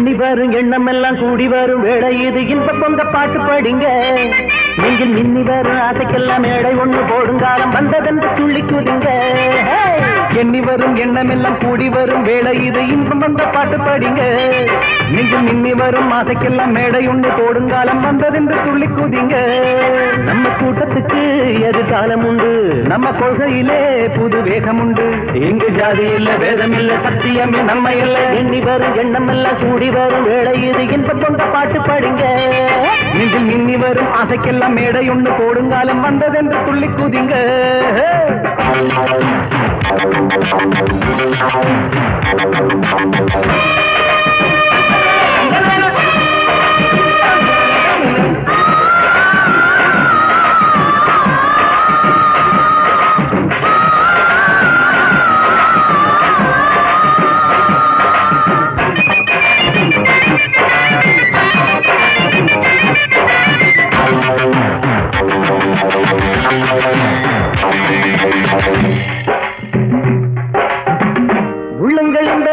எண்ணி வரும் எண்ணம் எல்லாம் கூடி வரும். வேளை இது இன்ப பொங்க பாட்டு படிங்க. நீங்கள் மின்னி வரும் ஆசைக்கெல்லாம் மேடை ஒண்ணு போடுங்காலம் வந்ததென்று துள்ளி குதிங்க. எண்ணி வரும் எண்ணமெல்லாம் கூடி வரும் வேலை இது இன்பம் வந்த பாட்டு படிங்க. நீங்கள் மின்னி வரும் ஆசைக்கெல்லாம் மேடை ஒண்ணு போடுங்காலம் வந்ததென்று துள்ளி குதிங்க. நம்ம கூட்டத்துக்கு எதிர்காலம் உண்டு? நம்ம கொள்கையிலே புது வேகம் உண்டு இங்கு ஜாதி இல்ல வேதம் இல்ல சத்தியம் நம்ம இல்ல. எண்ணி வரும் எண்ணம் எல்லாம் கூடி வரும் வேலை இது இன்பம் பொங்க பாட்டு படிங்க. நெஞ்சில் மின்னி வரும் ஆசைக்கெல்லாம் மேடை ஒண்ணு போடுங்காலம் வந்ததென்று துள்ளி குதிங்க.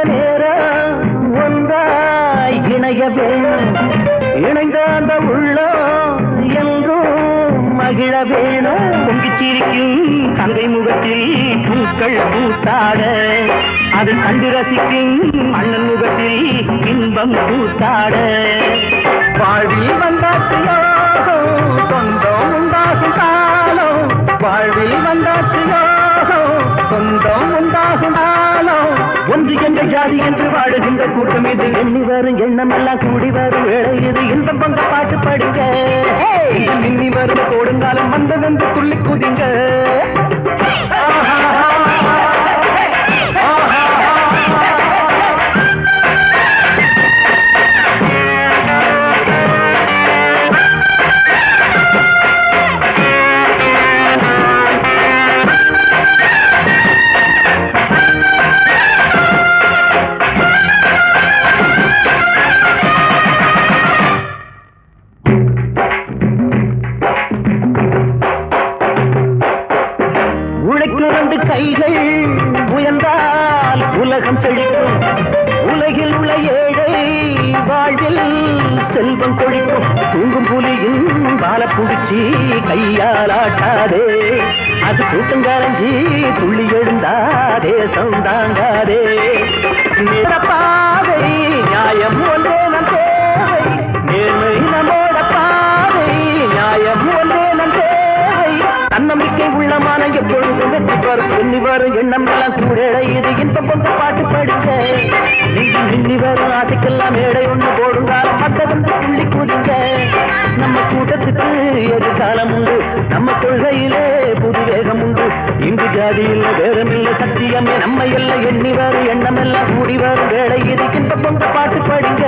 நேரம் ஒன்றாய் இணைய வேணும் இணைந்த அந்த உள்ளம் என்றும் மகிழ வேணும் பொங்கிச் சிரிக்கும் தங்கை முகத்தில் பூக்கள் பூத்தாட அதை கண்டு ரசிக்கும் அண்ணன் முகத்தில் இன்பம் பூத்தாட. வாழ்வில் வந்தாச்சியோ சொந்தம் உண்டாகும் காலம். வாழ்வில் வந்தாச்சியோ சொந்தம் உண்டாகும் காலம் ஒன்று என்ற ஜாதி என்று வாழுகின்ற கூட்டம் இது. எண்ணி வரும் எண்ணம் எல்லாம் கூடி வரும் வேலை இது இன்பம் பங்க பாட்டு உழைக்கும் ரெண்டு கைகள் உயர்ந்தால் உலகம் செழிக்கும். உலகில் உள்ள ஏழை வாழ்வில் செல்வம் கொழிக்கும். தூங்கும் புலியின் வாழ புடிச்சி கையால் ஆட்டாதே. அது கூட்டங்காரஞ்சி துள்ளி எழுந்தாதே சந்தாங்காதே பாதை உள்ளமான எப்பொழுதும் வெற்றி வரும் சொல்லி வரும் எண்ணம் எல்லாம் கூட இது இன்பம் கொண்டு பாட்டு படிக்க நீங்க மின்னி வரும் ஆசைக்கெல்லாம் மேடை ஒன்று போடுங்கால் மற்றவந்து புள்ளி கூதுங்க நம்ம கூட்டத்துக்கு எதிர்காலம் உண்டு. நம்ம கொள்கையிலே புது வேகம் உண்டு. இங்கு ஜாதி இல்லை வேதம் இல்லை சத்தியமே. நம்ம எல்லாம் எண்ணி வரும் எண்ணம் எல்லாம் கூடி வரும் வேலை இது இன்பம் கொண்டு பாட்டு படிங்க